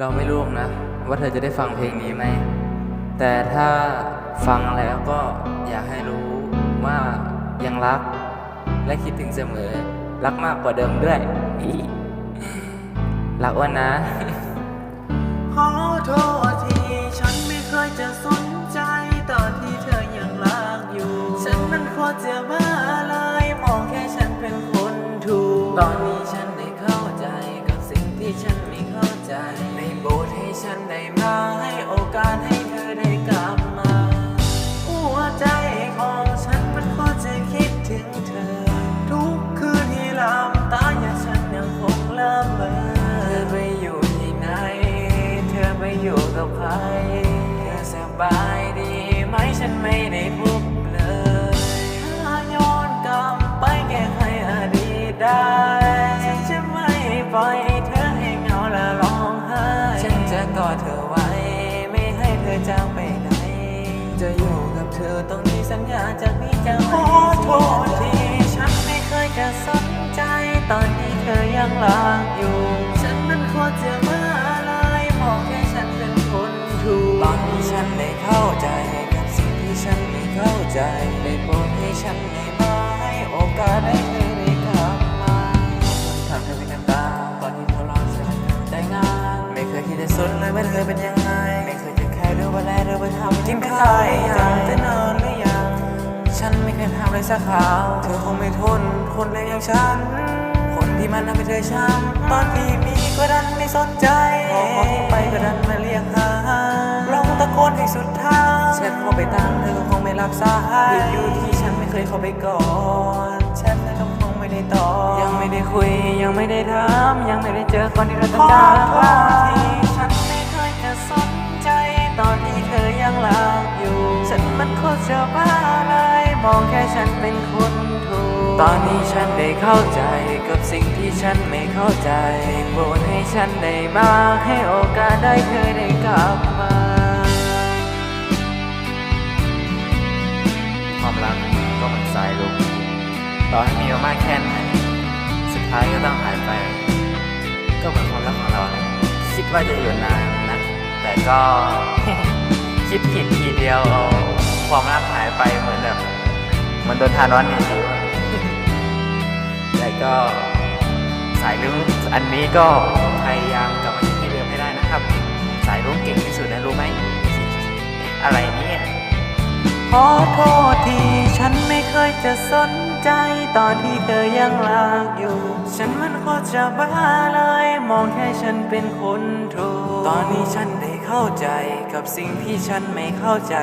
เราไม่รู้นะ ว่าเธอจะได้ฟังเพลงนี้ไหม แต่ถ้าฟังแล้วก็อยากให้รู้ว่ายังรัก และคิดถึงเสมอ รักมากกว่าเดิมด้วย รักอ้วนนะ ฉันได้มาให้โอกาสให้เธอได้กลับมาหัวใจของฉันมันโคตรจะคิดถึงเธอ ทุกคืนที่หลับตาอย่าฉันยังคงละเมอเธอไปอยู่ที่ไหน เธอไปอยู่กับใคร เธอสบายดีไหมฉันไม่ได้พบเลยถ้าย้อนกลับไปแก้ไขอดีตได้ฉันจะไม่ปล่อย ให้เธอจากไปไหน จะอยู่กับเธอต้องมีสัญญาจากนี้จะไม่ขอโทษทีฉันไม่เคยจะสนใจ ตอนที่เธอยังรักอยู่ ฉันมันโคตรจะบ้าเลยมองแค่ฉันเป็นคนถูกตอนนี้ฉันได้เข้าใจ กับสิ่งที่ฉันไม่เข้าใจได้โปรดให้ฉันได้มาให้โอกาสได้ ธอไปทำทิ้งข้ายจำแต่นอนหรือยัง ฉันไม่เคยทำเลยสักคราวเธอคงไม่ทน คนเลวอย่างฉัน คนที่มันทำให้เธอช้ำตอนที่มีก็ดันไม่สนใจพอขอที่ไปก็ดันมาเรียกหาลองตะโกนให้สุดทางเช็ดเข้าไปตามเธอก็คงไม่รับสายอยู่ที่ฉันไม่เคยเข้าไปก่อน ฉันก็คงไม่ได้ตอบยังไม่ได้คุยยังไม่ได้ถามยังไม่ได้เจอคนที่เราต้องการที่ฉันไม่เคยจะสนใจตอนที่ ยังรักอยู่ ฉันมันโคตรจะบ้าเลย มองแค่ฉันเป็นคนถูก ตอนนี้ฉันได้เข้าใจกับสิ่งที่ฉันไม่เข้าใจโปรดให้ฉันได้มาให้โอกาสได้เธอได้กลับมาความรักก็เหมือนสายลุกต่อให้มีมามากแค่ไหนสุดท้ายก็ต้องหายไป ก็เหมือนความรักของเรานะคิดว่าจะอยู่นานนะ แต่ก็ คิดผิดทีเดียวเอาความรักหายไปเหมือนแบบเหมือนโดนทานวันหนีอยู่แต่ก็สายลุ้งอันนี้ก็พยายามกลับมาอยู่ที่เดิมให้ได้นะครับ สายลุ้งเก่งที่สุดนะรู้ไหมอะไรเนี่ยขอโทษที จะสนใจตอนที่เธอยังรักอยู่ ฉันมันโคตรจะบ้าเลย มองแค่ฉันเป็นคนถูกตอนนี้ฉันได้เข้าใจกับสิ่งที่ฉันไม่เข้าใจ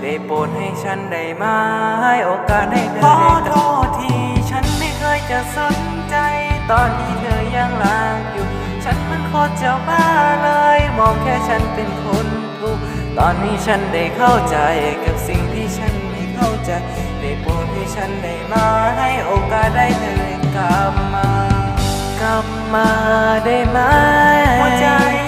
ได้โปรดให้ฉันได้มาให้โอกาสได้เธอขอโทษที ฉันไม่เคยจะสนใจ ตอนที่เธอยังรักอยู่ ฉันมันโคตรจะบ้าเลย มองแค่ฉันเป็นคนถูกตอนนี้ฉันได้เข้าใจกับสิ่งที่ฉันไม่เข้าใจ ได้โปรดให้ฉันได้มาให้โอกาสได้เธอกลับมากลับมาได้ไหม